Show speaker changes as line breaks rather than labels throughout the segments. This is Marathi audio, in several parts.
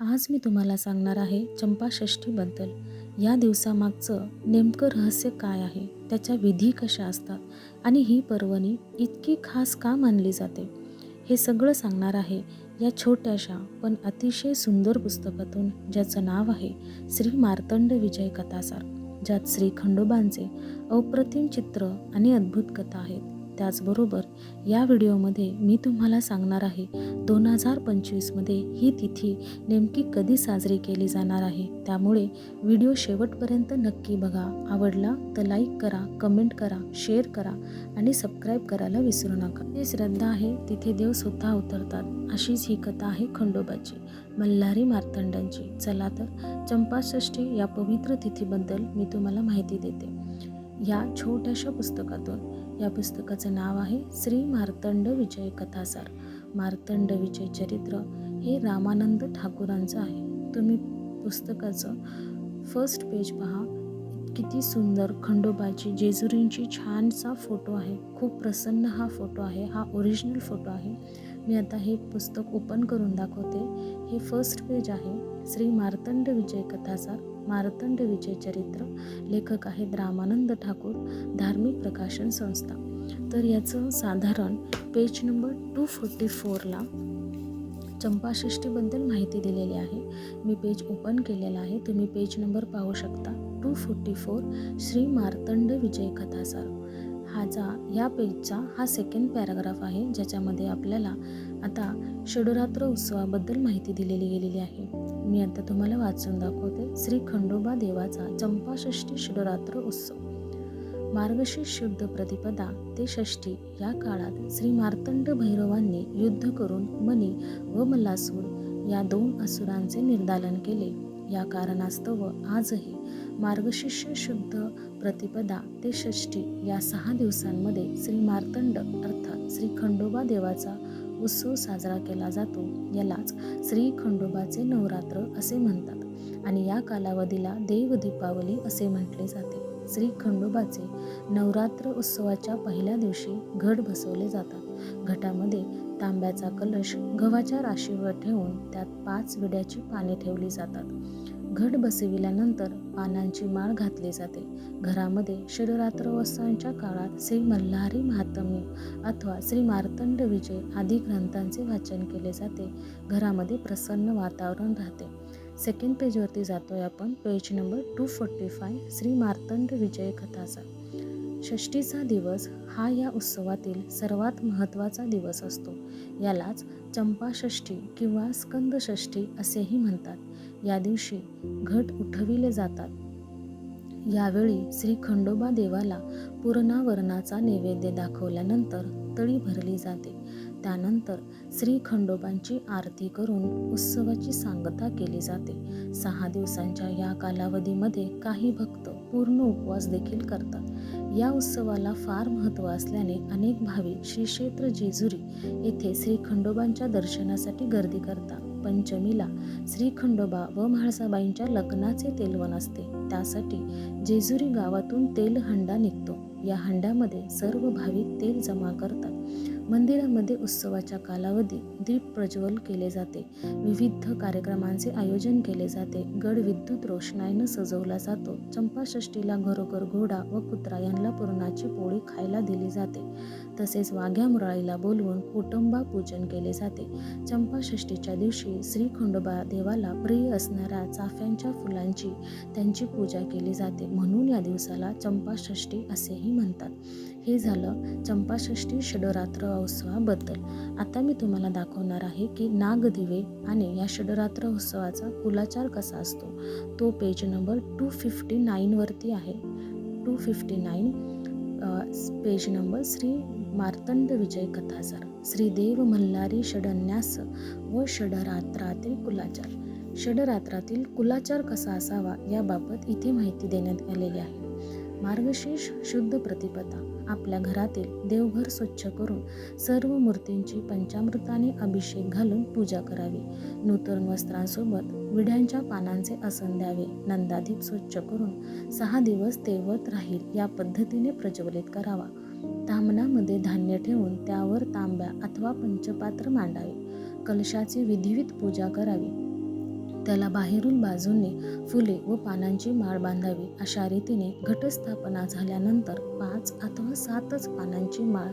आज मी तुम्हाला सांगणार आहे चंपाषष्ठीबद्दल. या दिवसामागचं नेमकं रहस्य काय आहे? त्याच्या विधी कशा असतात? आणि ही पर्वणी इतकी खास का मानली जाते? हे सगळं सांगणार आहे या छोट्याशा पण अतिशय सुंदर पुस्तकातून ज्याचं नाव आहे श्री मार्तंड विजय कथासार ज्यात श्री खंडोबांचे अप्रतिम चित्र आणि अद्भुत कथा आहेत. त्याचबरोबर या व्हिडिओमध्ये मी तुम्हाला सांगणार आहे दोन हजार पंचवीसमध्ये ही तिथी नेमकी कधी साजरी केली जाणार आहे. त्यामुळे व्हिडिओ शेवटपर्यंत नक्की बघा. आवडला तर लाईक करा कमेंट करा शेअर करा आणि सबस्क्राईब करायला विसरू नका. जी श्रद्धा आहे तिथे देव स्वतः उतरतात. अशीच ही कथा आहे खंडोबाची मल्हारी मार्तंडांची. चला तर चंपाषष्ठी या पवित्र तिथीबद्दल मी तुम्हाला माहिती देते. या छोट्याशा पुस्तकातून या पुस्तकाचं नाव आहे श्री मार्तंड विजय कथासार. मार्तंड विजय चरित्र हे रामानंद ठाकूरांचं आहे. तुम्ही पुस्तकाचं फर्स्ट पेज पहा. किती सुंदर खंडोबाची जेजुरींची छानसा फोटो आहे. खूप प्रसन्न हा फोटो आहे. हा ओरिजिनल फोटो आहे. मी आता हे पुस्तक ओपन करून दाखवते. हे फर्स्ट पेज आहे. श्री मार्तंड विजय कथासार. मार्तंड विजय चरित्र लेखक आहेत रामानंद ठाकूर धार्मिक प्रकाशन संस्था. तर याचं साधारण पेज नंबर टू फोर्टी फोरला चंपाषष्ठीबद्दल माहिती दिलेली आहे. मी पेज ओपन केलेला आहे. तुम्ही पेज नंबर पाहू शकता. Two forty four Shri Martand Vijay कथासार. हा जा या पेजचा हा सेकंड पॅराग्राफ आहे ज्याच्यामध्ये आपल्याला आता षडरात्र उत्सवाबद्दल माहिती दिलेली गेलेली आहे. मी आता तुम्हाला वाचून दाखवते श्री खंडोबा देवाचा चंपाषष्ठी षडरात्र उत्सव. मार्गशीर्ष शुद्ध प्रतिपदा ते षष्ठी या काळात श्री मार्तंड भैरवांनी युद्ध करून मनी व मल्लासूर या दोन असुरांचे निर्दालन केले. या कारणास्तव आजही मार्गशीर्ष शुद्ध प्रतिपदा ते षष्ठी या सहा दिवसांमध्ये श्री मार्तंड अर्थात श्री खंडोबा देवाचा उत्सव साजरा केला जातो. यालाच श्री खंडोबाचे नवरात्र असे म्हणतात आणि या कालावधीला देव दीपावली असे म्हटले जाते. श्री खंडोबाचे नवरात्र उत्सवाच्या पहिल्या दिवशी घट बसवले जातात. घटामध्ये तांब्याचा कलश गव्हाच्या राशीवर ठेवून त्यात पाच विड्याची पाने ठेवली जातात. घट बसविल्यानंतर पानांची माळ घातली जाते. घरामध्ये षडरात्र काळात श्री मल्हारी महात्म्य अथवा श्री मार्तंड विजय आदी ग्रंथांचे वाचन केले जाते. घरामध्ये प्रसन्न वातावरण राहते. सेकंड पेजवरती जातो आहे आपण. Page number two forty five Shri Martand Vijay कथाचा. षष्टीचा दिवस हा या उत्सवातील सर्वात महत्त्वाचा दिवस असतो. यालाच चंपाषष्ठी किंवा स्कंदषष्ठी असेही म्हणतात. या दिवशी घट उठविले जातात. यावेळी श्री खंडोबा देवाला पूर्णावरणाचा नैवेद्य दाखवल्यानंतर तळी भरली जाते. त्यानंतर श्री खंडोबांची आरती करून उत्सवाची सांगता केली जाते. सहा दिवसांच्या या कालावधीमध्ये काही भक्त पूर्ण उपवास देखील करतात. या उत्सवाला फार महत्त्व असल्याने अनेक भाविक श्री क्षेत्र जेजुरी येथे श्री खंडोबांच्या दर्शनासाठी गर्दी करतात. पंचमीला श्री खंडोबा व म्हाळसाबाईंच्या लग्नाचे तेलवण असते. त्यासाठी जेजुरी गावातून तेल हंडा निघतो. या हंड्यामध्ये सर्व भाविक तेल जमा करतात. मंदिरामध्ये उत्सवाच्या कालावधी दीप प्रज्वल केले जाते. विविध कार्यक्रमांचे आयोजन केले जाते. गड विद्युत रोषणाईनं सजवला जातो. चंपाषष्टीला घरोघर घोडा व कुत्रा यांना पुरणाची पोळी खायला दिली जाते. तसेच वाघ्या मुराळीला बोलवून कुटुंबा पूजन केले जाते. चंपाषष्टीच्या दिवशी श्री खंडोबा देवाला प्रिय असणाऱ्या चाफ्यांच्या फुलांची त्यांची पूजा केली जाते. म्हणून या दिवसाला चंपाषष्ठी असेही म्हणतात. हे झालं चंपाषष्ठी षडरात्र उत्सवाबद्दल. आता मी तुम्हाला दाखवणार आहे की नागदिवे आणि या षडरात्र उत्सवाचा कुलाचार कसा असतो. तो पेज नंबर टू फिफ्टी नाईनवरती आहे. Two fifty nine page number Shri Martand Vijay कथासार श्रीदेव मल्हारी षडन्यास व षडरात्रातील कुलाचार. षडरात्रातील कुलाचार कसा असावा याबाबत इथे माहिती देण्यात आलेली आहे. मार्गशीर्ष शुद्ध प्रतिपदा. आपल्या घरातील देवघर स्वच्छ करून सर्व मूर्तींची पंचामृताने अभिषेक घालून पूजा करावी. नूतन वस्त्रांसोबत विड्यांच्या पानांचे आसन द्यावे. नंदादीप स्वच्छ करून सहा दिवस तेवत राहील या पद्धतीने प्रज्वलित करावा. तामणामध्ये धान्य ठेवून त्यावर तांब्या अथवा पंचपात्र मांडावे. कलशाची विधिवित पूजा करावी. त्याला बाहेरून बाजूंनी फुले व पानांची माळ बांधावी अशा रीतीने घटस्थापना झाल्यानंतर पाच अथवा सातच पानांची माळ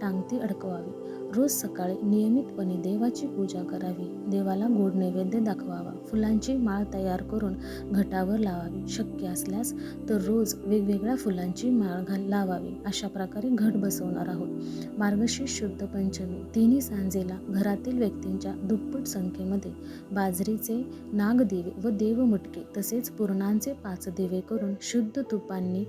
टांगती अडकवावी. रोज सकाळी नियमितपणे देवाची पूजा करावी. देवाला गोड नैवेद्य दाखवावा. फुलांची माळ तयार करून घटावर लावावी. शक्य असल्यास तर रोज वेगवेगळ्या फुलांची माळ घाल लावावी. अशा प्रकारे घट बसवणार आहोत. मार्गशीर्ष शुद्ध पंचमी. तिन्ही सांजेला घरातील व्यक्तींच्या दुप्पट संख्येमध्ये बाजरीचे नागदिवे व देवमुटके तसेच पूर्णांचे पाच दिवे करून शुद्ध तुपांनी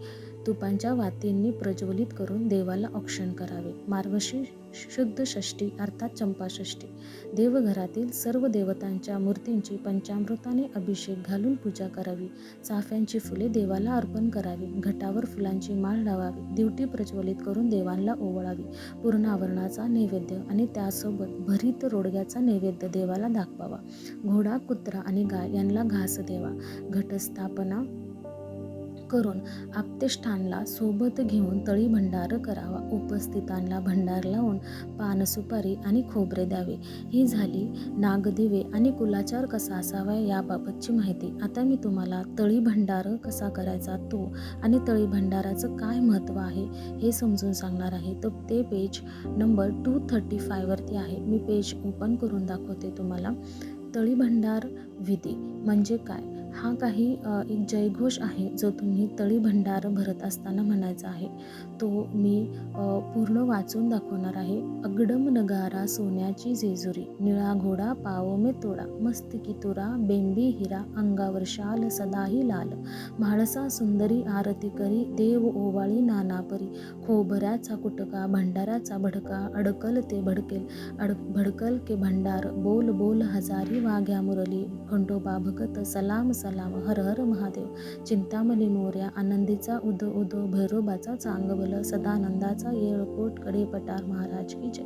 तुपांच्या वातींनी प्रज्वलित करून देवाला औक्षण करावे. मार्गशी शुद्ध षष्टी अर्थात चंपाषष्टी देवघरातील सर्व देवतांच्या मूर्तींची पंचामृताने अभिषेक घालून पूजा करावी. चाफ्यांची फुले देवाला अर्पण करावी. घटावर फुलांची माळ लावावी. दिवटी प्रज्वलित करून देवांना ओवळावी. पूर्ण आवरणाचा नैवेद्य आणि त्यासोबत भरीत रोडग्याचा नैवेद्य देवाला दाखवावा. घोडा कुत्रा आणि गाय यांना घास देवा घटस्थापना करून आपतेष्ठांना सोबत घेऊन तळी भंडार करावा. उपस्थितांना भंडार लावून पान सुपारी आणि खोबरे द्यावे. ही झाली नागदिवे आणि कुलाचार कसा असावा याबाबतची माहिती. आता मी तुम्हाला तळी भंडार कसा करायचा तो आणि तळी भंडाराचं काय महत्त्व आहे हे समजून सांगणार आहे. तर ते पेज नंबर टू थर्टी फायवरती आहे. मी पेज ओपन करून दाखवते तुम्हाला. तळी भंडार विधी म्हणजे काय? हा काही एक जयघोष आहे जो तुम्ही तळी भंडार भरत असताना म्हणायचा आहे. तो मी पूर्ण वाचून दाखवणार आहे. अगडम नगारा सोन्याची जेजुरी निळा घोडा पाव मे तोडा मस्तकी तुरा बेंबी हिरा अंगावर शाल सदाही लाल. म्हाळसा सुंदरी आरती करी देव ओवाळी नानापरी खोबऱ्याचा कुटका भंडाराचा भडका अडकल ते भडकेल अड भडकल के भंडार बोल बोल हजारी वाघ्या मुरली. खंडोबा भगत सलाम सलाम हर हर महादेव. चिंतामणी मोर्या आनंदीचा उद उद भैरोबाचा चांगबल सदानंदाचा येळकोटकडे पटार महाराज की जय.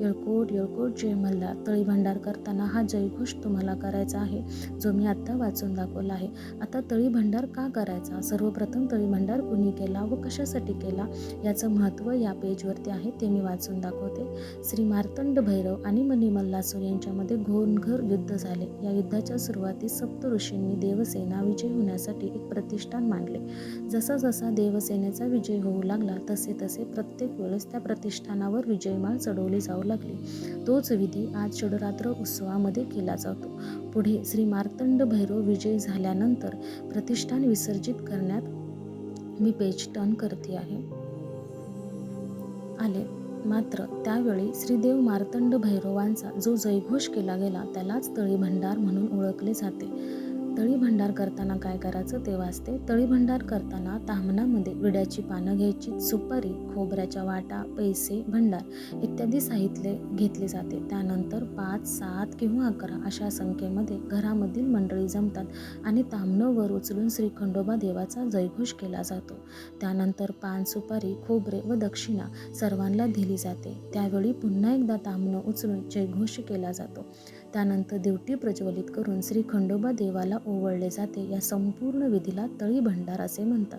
येळकोट येळकोट जय मल्हार. तळी भंडार करताना हा जयघोष तुम्हाला करायचा आहे. जो मी आत्ता वाचून दाखवला आहे. आता तळी भंडार का करायचा? सर्वप्रथम तळी भंडार कुणी केला व कशासाठी केला? याचं महत्त्व या पेजवरती आहे ते मी वाचून दाखवते. श्री मार्तंड भैरव आणि मणिमल्लासूर यांच्यामध्ये घोरघर युद्ध झाले. या युद्धाच्या सुरुवातीस सप्त ऋषींनी देव देवसेना विजय होण्यासाठी एक प्रतिष्ठान मांडले. जसा जसा देवसेनेचा विजय होऊ लागला तसे तसे प्रत्येक वेळेस त्या प्रतिष्ठानावर विजयमाळ चढवली जाऊ लागली. तोच विधी आज षडरात्र उत्सवामध्ये केला जातो. पुढे श्री मार्तंड भैरव विजय झाल्यानंतर प्रतिष्ठान विसर्जित करण्यात मी पेज टर्न करते आहे. आले. मात्र त्यावेळी श्रीदेव मार्तंड भैरवांचा जो जयघोष केला गेला त्यालाच तळी भंडार म्हणून ओळखले जाते. तळी भंडार करताना काय करायचं ते वाचते. तळी भंडार करताना तामणामध्ये विड्याची पानं घ्यायची सुपारी खोबऱ्याच्या वाटा पैसे भंडार इत्यादी साहित्य घेतले जाते. त्यानंतर पाच सात किंवा अकरा अशा संख्येमध्ये घरामधील मंडळी जमतात आणि तामणं वर उचलून श्री खंडोबा देवाचा जयघोष केला जातो. त्यानंतर पान सुपारी खोबरे व दक्षिणा सर्वांना दिली जाते. त्यावेळी पुन्हा एकदा तामणं उचलून जयघोष केला जातो. त्यानंतर दिवटी प्रज्वलित करून श्री खंडोबा देवाला ओवळले जाते. या संपूर्ण विधीला तळी भंडार असे म्हणतात.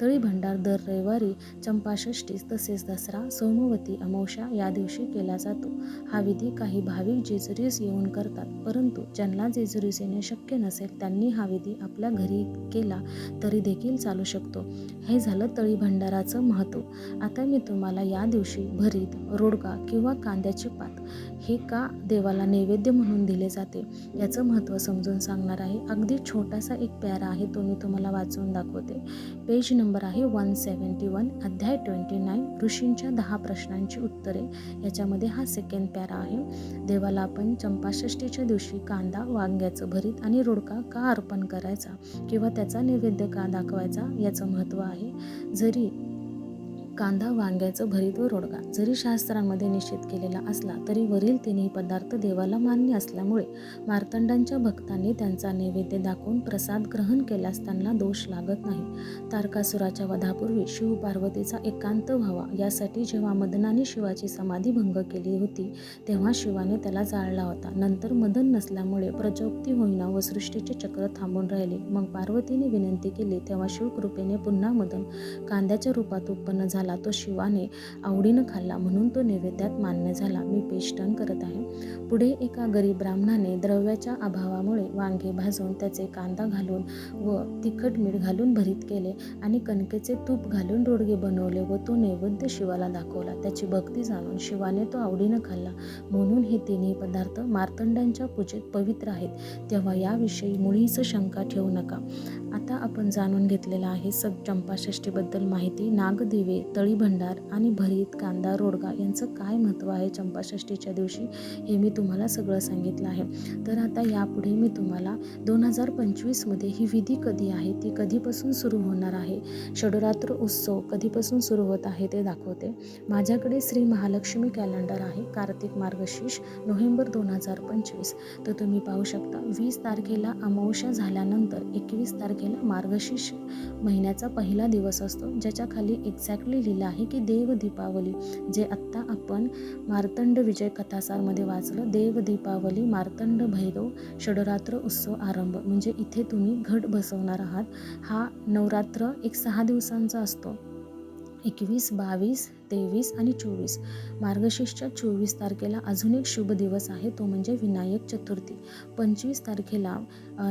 तळी भंडार दर रविवारी चंपाषष्टीस तसेच दसरा सोमवती अमावस्या या दिवशी केला जातो. हा विधी काही भाविक जेजुरीस येऊन करतात. परंतु ज्यांना जेजुरीस येणे शक्य नसेल त्यांनी हा विधी आपल्या घरी केला तरी देखील चालू शकतो. हे झालं तळी भंडाराचं महत्त्व. आता मी तुम्हाला या दिवशी भरीत रोडगा किंवा कांद्याची पात. हे का देवाला नैवेद्य म्हणून दिले जाते. याचं महत्त्व समजून सांगणार आहे. अगदी छोटासा एक प्यारा आहे तो मी तुम्हाला वाचून दाखवते. पेज नंबर आहे वन सेवन्टी वन अध्याय ट्वेंटी नाईन ऋषींच्या दहा प्रश्नांची उत्तरे. याच्यामध्ये हा सेकंड प्यारा आहे. देवाला आपण चंपाषष्टीच्या दिवशी कांदा वांग्याचं भरीत आणि रुडका का अर्पण करायचा किंवा त्याचा नैवेद्य का दाखवायचा याचं महत्त्व आहे. जरी कांदा वांग्याचं भरीत व रोडगा. जरी शास्त्रांमध्ये निषेध केलेला असला तरी वरील तिन्ही पदार्थ देवाला मान्य असल्यामुळे मार्तंडांच्या भक्तांनी त्यांचा नैवेद्य दाखवून प्रसाद ग्रहण केल्यास त्यांना दोष लागत नाही. तारकासुराच्या वधापूर्वी शिव पार्वतीचा एकांत व्हावा यासाठी जेव्हा मदनाने शिवाची समाधी भंग केली होती तेव्हा शिवाने त्याला जाळला होता. नंतर मदन नसल्यामुळे प्रजोक्ती होईना व सृष्टीचे चक्र थांबून राहिले. मग पार्वतीने विनंती केली तेव्हा शिवकृपेने पुन्हा मदन कांद्याच्या रूपात उत्पन्न झाले. झाला तो शिवाने आवडीनं खाल्ला म्हणून तो नैवेद्यात मान्य झाला. मी पेष्टन करत आहे. पुढे एका गरीब ब्राह्मणाने द्रव्याच्या अभावामुळे वांगे भाजून त्याचे कांदा घालून व तिखट मीठ घालून भरीत केले आणि कणकेचे तूप घालून रोडगे बनवले व तो नैवेद्य शिवाला दाखवला. त्याची भक्ती जाणून शिवाने तो आवडीनं खाल्ला म्हणून हे तिन्ही पदार्थ मार्तंडांच्या पूजेत पवित्र आहेत. तेव्हा याविषयी मुळीच शंका ठेवू नका. आता आपण जाणून घेतलेलं आहे सब चंपाषष्ठीबद्दल माहिती. नागदेवी तळी भंडार आणि भरीत कांदा रोडगा यांचं काय महत्त्व आहे चंपाषष्ठीच्या दिवशी हे मी तुम्हाला सगळं सांगितलं आहे. तर आता यापुढे मी तुम्हाला दोन हजार पंचवीसमध्ये ही विधी कधी आहे ती कधीपासून सुरू होणार आहे षडरात्र उत्सव कधीपासून सुरू होत आहे ते दाखवते. माझ्याकडे श्री महालक्ष्मी कॅलेंडर आहे कार्तिक मार्गशीर्ष नोव्हेंबर दोन हजार पंचवीस. तर तुम्ही पाहू शकता वीस तारखेला अमावस्या झाल्यानंतर एकवीस तारखेला मार्गशीर्ष महिन्याचा पहिला दिवस असतो ज्याच्या खाली एक्झॅक्टली लिहिलं आहे की देव दीपावली जे आत्ता आपण मार्तंड विजय कथासारमध्ये वाचलं देव दीपावली मार्तंड भैरव षडरात्र उत्सव आरंभ. म्हणजे इथे तुम्ही घट बसवणार आहात. हा नवरात्र एक सहा दिवसांचा असतो. एकवीस बावीस तेवीस आणि चोवीस. मार्गशीर्षच्या चोवीस तारखेला अजून एक शुभ दिवस आहे तो म्हणजे विनायक चतुर्थी. पंचवीस तारखेला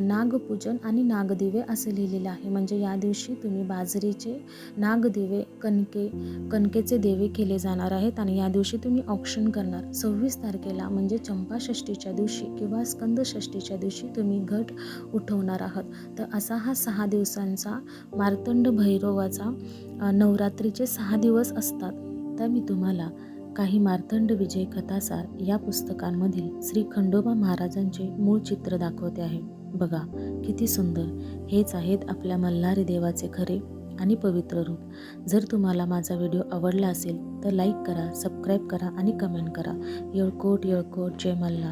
नागपूजन आणि नागदिवे असे लिहिलेलं आहे. म्हणजे या दिवशी तुम्ही बाजरीचे नागदिवे कणके कणकेचे देवे केले जाणार आहेत आणि या दिवशी तुम्ही ऑप्शन करणार. सव्वीस तारखेला म्हणजे चंपाषष्ठीच्या दिवशी किंवा स्कंदषष्ठीच्या दिवशी तुम्ही घट उठवणार आहात. तर असा हा सहा दिवसांचा मार्तंड भैरवाचा नवरात्रीचे सहा दिवस असतात. आता मी तुम्हाला काही मार्तंड विजय कथासार या पुस्तकांमधील श्री खंडोबा महाराजांचे मूळ चित्र दाखवते आहे. बघा किती सुंदर. हेच आहेत आपल्या मल्हारी देवाचे खरे आणि पवित्र रूप. जर तुम्हाला माझा व्हिडिओ आवडला असेल तर लाईक करा सबस्क्राईब करा आणि कमेंट करा. येळकोट येळकोट जय मल्हार.